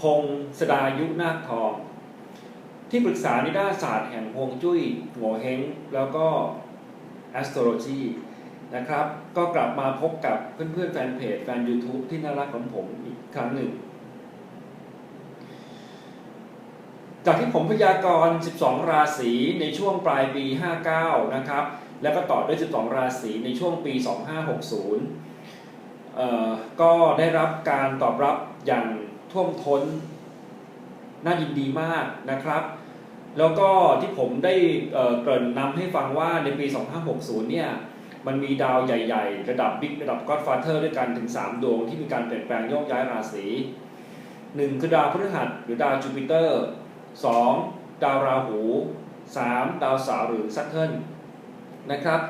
พงศดายุนาคทอง ที่ปรึกษาในด้าศาสตร์แห่งฮวงจุ้ยโง่เฮงแล้วก็ astrology นะครับ ก็กลับมาพบกับเพื่อนๆแฟนเพจแฟน YouTube ที่น่ารักของผมอีกครั้งหนึ่ง จากที่ผมพยากรณ์ 12 ราศีในช่วงปลายปี 59 นะครับ แล้วก็ต่อด้วย 12 ราศีในช่วงปี 2560เอ่อก็ได้รับการตอบรับอย่าง ท่วมท้นน่ายินดีมากนะครับ แล้วก็ที่ผมได้เกริ่นนำให้ฟังว่าในปี 2560 เนี่ย มันมีดาวใหญ่ๆ ระดับบิ๊กระดับก็อดฟาเธอร์ด้วยกันถึง 3 ดวงที่มีการเปลี่ยนแปลงโยกย้ายราศี1คือดาวพฤหัสหรือดาวจูปิเตอร์ 2. ดาวราหู 3. ดาวเสาร์หรือซัตเทิลนะครับ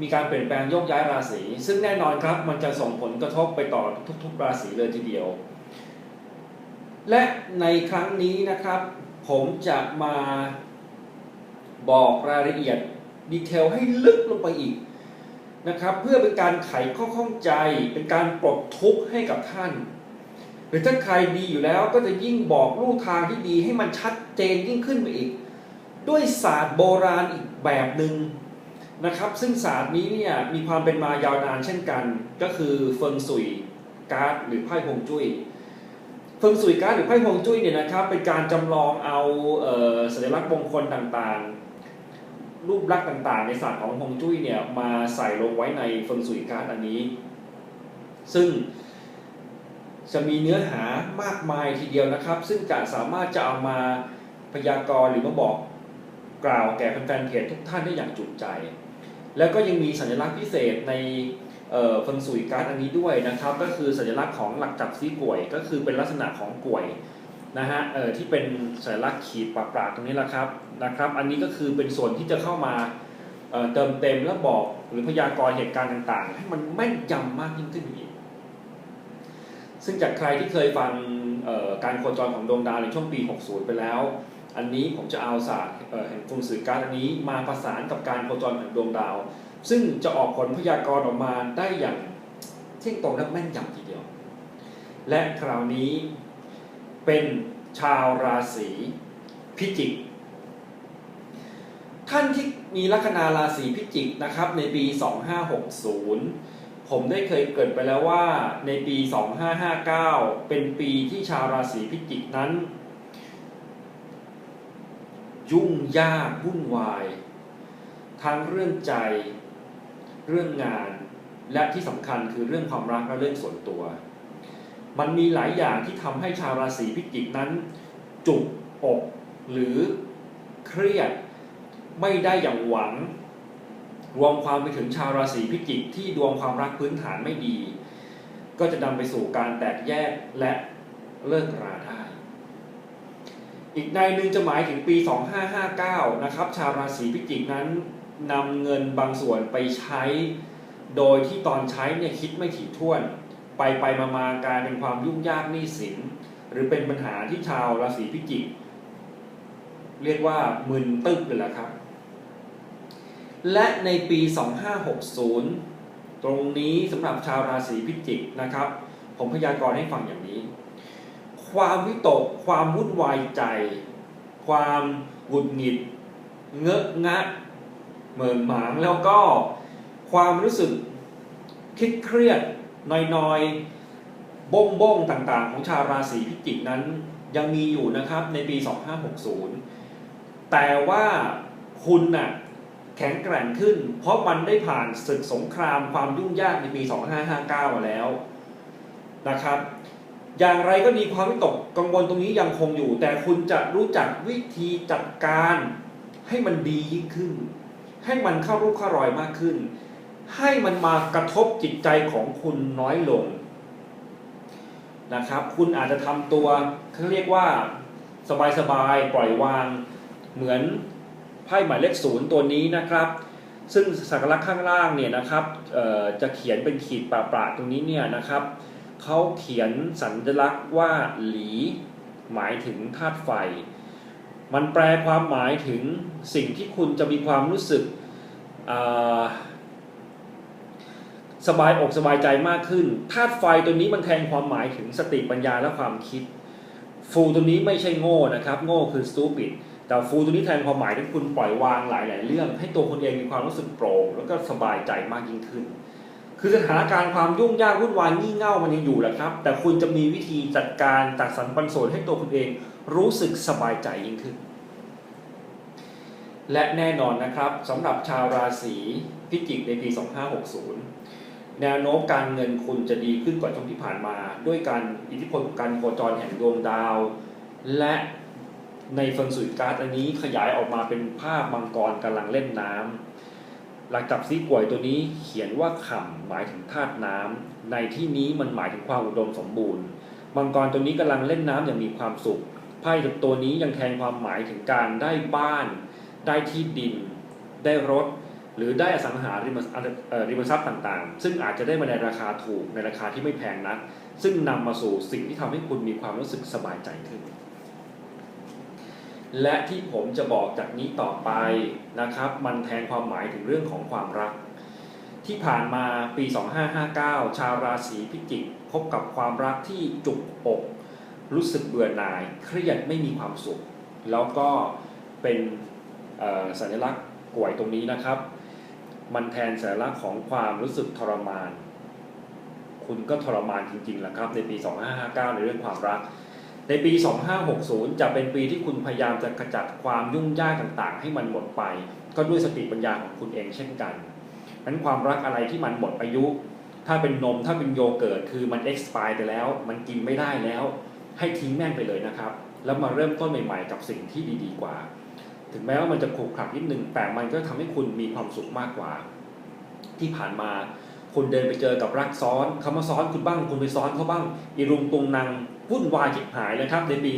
มีการเปลี่ยนแปลงโยกย้ายราศีซึ่งแน่นอนครับ มันจะส่งผลกระทบไปต่อทุก ๆ ราศีเลยทีเดียว และในครั้งนี้นะครับ ผมจะมาบอกรายละเอียดดีเทลให้ลึกลงไปอีกนะครับ เพื่อเป็นการไขข้อข้องใจ เป็นการปลดทุกข์ให้กับท่าน หรือถ้าใครดีอยู่แล้วก็จะยิ่งบอกลู่ทางที่ดีให้มันชัดเจนยิ่งขึ้นไปอีก ด้วยศาสตร์โบราณอีกแบบหนึ่งนะครับ ซึ่งศาสตร์นี้เนี่ยมีความเป็นมายาวนานเช่นกัน ก็คือเฟิงสุยการ์ดหรือไพ่ฮงจุ้ย ฟิงสุยการ์ดหรือไพ่ฮวงจุ้ยเนี่ยนะครับเป็นการจำลองเอาเออสัญลักษณ์มงคลต่างๆ รูปลักษณ์ต่างๆ ในศาสตร์ของฮวงจุ้ยเนี่ยมาใส่ลงไว้ในเฟิงสุยการ์ดอันนี้ ซึ่งจะมีเนื้อหามากมายทีเดียวนะครับ ซึ่งจะสามารถจะเอามาพยากรณ์หรือมาบอกกล่าวแก่แฟนๆเพจทุกท่านได้อย่างจุใจ แล้วก็ยังมีสัญลักษณ์พิเศษใน เฟิงสุยการ์ดอันนี้ด้วยนะครับ ก็คือสัญลักษณ์ของหลักจับซีกวย ก็คือเป็นลักษณะของกวยนะฮะเออที่เป็นสัญลักษณ์ขีดปราดๆตรงนี้แหละครับนะครับ อันนี้ก็คือเป็นส่วนที่จะเข้ามาเเติมเต็มและบอกหรือพยากรณ์เหตุการณ์ต่างๆ ให้มันแม่นยำมากยิ่งขึ้นอีก ซึ่งจากใครที่เคยฟังการโคจรของดวงดาวในช่วงปี 60 ไปแล้ว อันนี้ผมจะเอาศาสตร์เอ่อแห่งฟงสื่อการดอันนี้มาประสานกับการโคจรของดวงดาว ซึ่งจะออกผลพยากรณ์ออกมาได้อย่างเที่ยงตรงและแม่นยำทีเดียว และคราวนี้เป็นชาวราศีพิจิก ท่านที่มีลัคนาราศีพิจิกนะครับ ในปี 2560 ผมได้เคยเกิดไปแล้วว่าในปี 2559 เป็นปีที่ชาวราศีพิจิกนั้น ยุ่งยากวุ่นวาย ทั้งเรื่องใจ เรื่องงาน และที่สำคัญคือเรื่องความรักและเรื่องส่วนตัว มันมีหลายอย่างที่ทำให้ชาวราศีพิจิกนั้น จุกอกหรือเครียดไม่ได้อย่างหวัง รวมความไปถึงชาวราศีพิจิกที่ดวงความรักพื้นฐานไม่ดี ก็จะนำไปสู่การแตกแยกและเลิกราได้ อีกในหนึ่งจะหมายถึงปี 2559 นะครับ ชาวราศีพิจิกนั้น นำเงินบางส่วนไปใช้ โดยที่ตอนใช้เนี่ยคิดไม่ถี่ถ้วน ไปไปมามากลายเป็นความยุ่งยากหนี้สิน หรือเป็นปัญหาที่ชาวราศีพิจิก เรียกว่ามึนตึ๊บเลยแหละครับ และในปี 2560 ตรงนี้สำหรับชาวราศีพิจิกนะครับ ผมพยากรณ์ให้ฟังอย่างนี้ ความวิตก ความวุ่นวายใจ ความหงุดหงิด เงอะงะ เหมินหมางแล้วก็ความรู้สึกคิดเครียดนอยๆบ้งบ้งต่างๆ ของชาวราศีพิจิกนั้นยังมีอยู่นะครับในปี 2560 แต่ว่าคุณน่ะแข็งแกร่งขึ้น เพราะมันได้ผ่านศึกสงครามความยุ่งยากในปี 2559 มาแล้วนะครับ อย่างไรก็ดีความวิตกกังวลตรงนี้ยังคงอยู่ แต่คุณจะรู้จักวิธีจัดการให้มันดียิ่งขึ้น ให้มันเข้ารูปเข้ารอยมากขึ้น ให้มันมากระทบจิตใจของคุณน้อยลงนะครับ คุณอาจจะทำตัวเขาเรียกว่าสบายๆปล่อยวาง เหมือนไพ่หมายเลขศูนย์ตัวนี้นะครับ ซึ่งสัญลักษณ์ข้างล่างเนี่ยนะครับจะเขียนเป็นขีดปราดๆตรงนี้เนี่ยนะครับเขาเขียนสัญลักษณ์ว่าหลีหมายถึงธาตุไฟ มันแปลความหมายถึงสิ่งที่คุณจะมีความรู้สึกสบายอกสบายใจมากขึ้นธาตุไฟตัวนี้มันแทนความหมายถึงสติปัญญาและความคิด ฟูตัวนี้ไม่ใช่โง่นะครับ โง่คือ stupid แต่ฟูตัวนี้แทนความหมายที่คุณปล่อยวางหลาย ๆ เรื่อง ให้ตัวคุณเองมีความรู้สึกโปร่งแล้วก็สบายใจมากยิ่งขึ้น คือสถานการณ์ความยุ่งยากวุ่นวายงี่เง่ามันยังอยู่แหละครับ แต่คุณจะมีวิธีจัดการจัดสรรปันส่วนให้ตัวคุณเอง รู้สึกสบายใจยิ่งขึ้น และแน่นอนนะครับสำหรับชาวราศีพิจิกในปี 2560 แนวโน้มการเงินคุณจะดีขึ้นกว่าช่วงที่ผ่านมา ด้วยการอิทธิพลของการโคจรแห่งดวงดาว และในเฟิงสุยการ์ดอันนี้ขยายออกมาเป็นภาพมังกรกำลังเล่นน้ำหลักจับซีป่วยตัวนี้เขียนว่าขำหมายถึงธาตุน้ำในที่นี้มันหมายถึงความอุดมสมบูรณ์ มังกรตัวนี้กำลังเล่นน้ำอย่างมีความสุข ไพ่ตัวนี้ยังแทนความหมายถึงการได้บ้าน ได้ที่ดิน ได้รถ หรือได้อสังหาริมริมทรัพย์ต่างๆ ซึ่งอาจจะได้มาในราคาถูกในราคาที่ไม่แพงนัก ซึ่งนำมาสู่สิ่งที่ทำให้คุณมีความรู้สึกสบายใจขึ้น และที่ผมจะบอกจากนี้ต่อไปนะครับ มันแทนความหมายถึงเรื่องของความรักที่ผ่านมาปี 2559 ชาวราศีพิจิกพบกับความรักที่จุกอก รู้สึกเบื่อหน่าย เครียดไม่มีความสุข แล้วก็เป็นสัญลักษณ์กวยตรงนี้นะครับ มันแทนสัญลักษณ์ของความรู้สึกทรมาน คุณก็ทรมานจริงๆแหละครับ ในปี 2559 ในเรื่องความรัก ในปี 2560 จะเป็นปีที่คุณพยายามจะขจัดความยุ่งยากต่างๆ ให้มันหมดไป ก็ด้วยสติปัญญาของคุณเองเช่นกันนั้นความรักอะไรที่มันหมดอายุ ถ้าเป็นนมถ้าเป็นโยเกิร์ตคือมัน expire ไปแล้ว มันกินไม่ได้แล้ว ให้ทิ้งแม่งไปเลยนะครับ แล้วมาเริ่มต้นใหม่ๆ กับสิ่งที่ดีๆกว่า ถึงแม้ว่ามันจะขรุขระนิดนึงแต่มันก็ทำให้คุณมีความสุขมากกว่า ที่ผ่านมาคุณเดินไปเจอกับรักซ้อนเขามาซ้อนคุณบ้าง คุณไปซ้อนเขาบ้างอีรุงตุงนางวุ่นวายชิบหายเลยครับ ในปี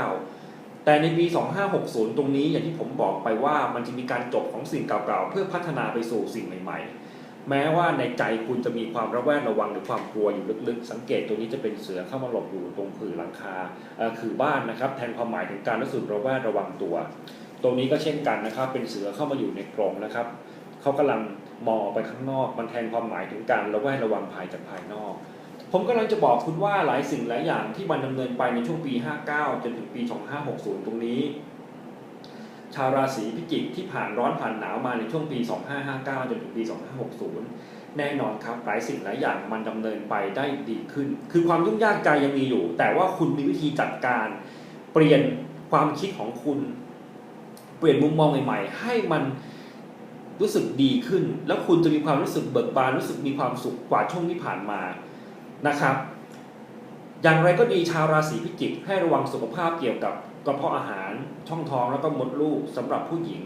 2559 แต่ในปี 2560 ตรงนี้อย่างที่ผมบอกไปว่ามันจะมีการจบของสิ่งเก่าๆ เพื่อพัฒนาไปสู่สิ่งใหม่ๆ แม้ว่าในใจคุณจะมีความระแวดระวังหรือความกลัวอยู่ลึกๆ สังเกตตัวนี้จะเป็นเสือเข้ามาหลบอยู่ตรงผืนหลังคาคือบ้านนะครับ แทนความหมายถึงการรู้สึกระแวดระวังตัว ตรงนี้ก็เช่นกันนะครับ เป็นเสือเข้ามาอยู่ในกรงนะครับเขากำลังมองไปข้างนอก มันแทนความหมายถึงการระแวดระวังภายจากภายนอก ผมกำลังจะบอกคุณว่าหลายสิ่งหลายอย่างที่มันดำเนินไปในช่วงปี 59 จนถึงปี 2560 ตรงนี้ ชาวราศีพิจิกที่ผ่านร้อนผ่านหนาวมาในช่วงปี 2559 จนถึงปี 2560 แน่นอนครับหลายสิ่งหลายอย่างมันดำเนินไปได้ดีขึ้น คือความยุ่งยากใจยังมีอยู่ แต่ว่าคุณมีวิธีจัดการ เปลี่ยนความคิดของคุณ เปลี่ยนมุมมองใหม่ๆ ให้มันรู้สึกดีขึ้น แล้วคุณจะมีความรู้สึกเบิกบานรู้สึกมีความสุขกว่าช่วงที่ผ่านมานะครับ อย่างไรก็ดีชาวราศีพิจิกให้ระวังสุขภาพเกี่ยวกับ กระเพาะอาหารช่องท้องแล้วก็มดลูกสำหรับผู้หญิง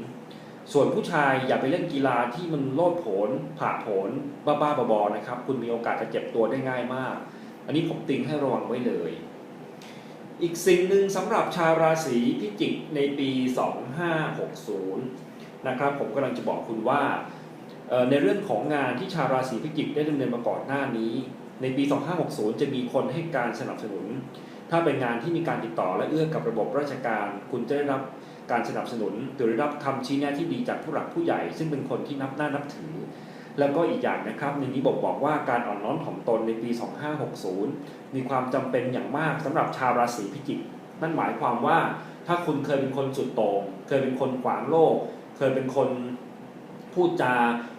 ส่วนผู้ชายอย่าไปเล่นกีฬาที่มันโลดโผนผ่าโผนบ้าๆบอๆนะครับ คุณมีโอกาสจะเจ็บตัวได้ง่ายมาก อันนี้ผมติงให้ระวังไว้เลย อีกสิ่งหนึ่งสำหรับชาวราศีพิจิกในปี 2560 นะครับ ผมกำลังจะบอกคุณว่าในเรื่องของงานที่ชาวราศีพิจิกได้ดำเนินมาก่อนหน้านี้ ในปี 2560 จะมีคนให้การสนับสนุน ถ้าเป็นงานที่มีการติดต่อและเอื้อกับระบบราชการ คุณจะได้รับการสนับสนุนหรือได้รับคำชี้แนะที่ดีจากผู้หลักผู้ใหญ่ ซึ่งเป็นคนที่นับหน้านับถือ แล้วก็อีกอย่างนะครับในนี้บอกบอกว่าการอ่อนน้อมถ่อมตนในปี 2560 มีความจำเป็นอย่างมากสำหรับชาวราศีพิจิกนั่นหมายความว่าถ้าคุณเคยเป็นคนสุดโต่งเคยเป็นคนขวางโลก เคยเป็นคนพูดจา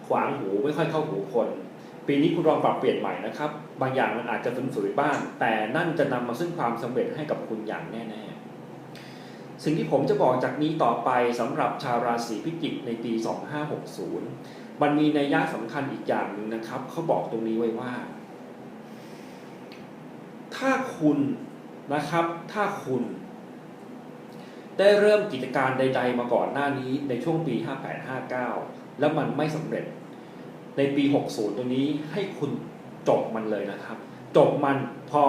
ขวางหูไม่ค่อยเข้าหูคน ปีนี้คุณลองปรับเปลี่ยนใหม่นะครับ บางอย่างมันอาจจะฝืนๆบ้าง แต่นั่นจะนำมาซึ่งความสำเร็จให้กับคุณอย่างแน่ ๆ สิ่งที่ผมจะบอกจากนี้ต่อไปสำหรับชาวราศีพิจิกในปี 2560 มันมีนัยยะสำคัญอีกอย่างหนึ่งนะครับ เขาบอกตรงนี้ไว้ว่า ถ้าคุณนะครับ ถ้าคุณ ได้เริ่มกิจการใด ๆ มาก่อนหน้านี้ในช่วงปี 58-59 แล้วมันไม่สำเร็จ ในปี 60 ตรงนี้ให้คุณจบมันเลยนะครับ จบมันพอ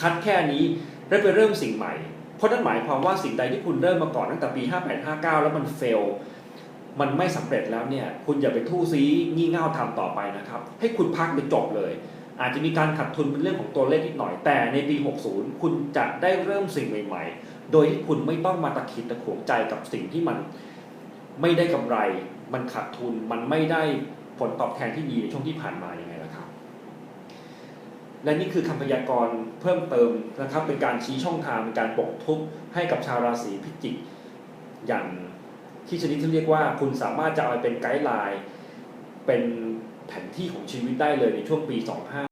คัดแค่นี้แล้วไปเริ่มสิ่งใหม่ เพราะนั่นหมายความว่าสิ่งใดที่คุณเริ่มมาก่อนตั้งแต่ปี 58-59 แล้วมันเฟลมันไม่สำเร็จแล้วเนี่ย คุณอย่าไปทู่ซีงี่เง่าทำต่อไปนะครับ ให้คุณพักไปจบเลย อาจจะมีการขาดทุนเป็นเรื่องของตัวเลขนิดหน่อยแต่ในปี 60 คุณจะได้เริ่มสิ่งใหม่ ๆ โดยที่คุณไม่ต้องมาตะขิดตะขวงใจกับสิ่งที่มันไม่ได้กำไร มันขาดทุนมันไม่ได้ ผลตอบแทนที่ดีในช่วงที่ผ่านมายังไงล่ะครับ และนี่คือคำพยากรณ์เพิ่มเติมนะครับ เป็นการชี้ช่องทางเป็นการปกทุกข์ให้กับชาวราศีพิจิกอย่างที่ชนิดที่เรียกว่าคุณสามารถจะเอาไปเป็นไกด์ไลน์เป็นแผนที่ของชีวิตได้เลยในช่วงปี 25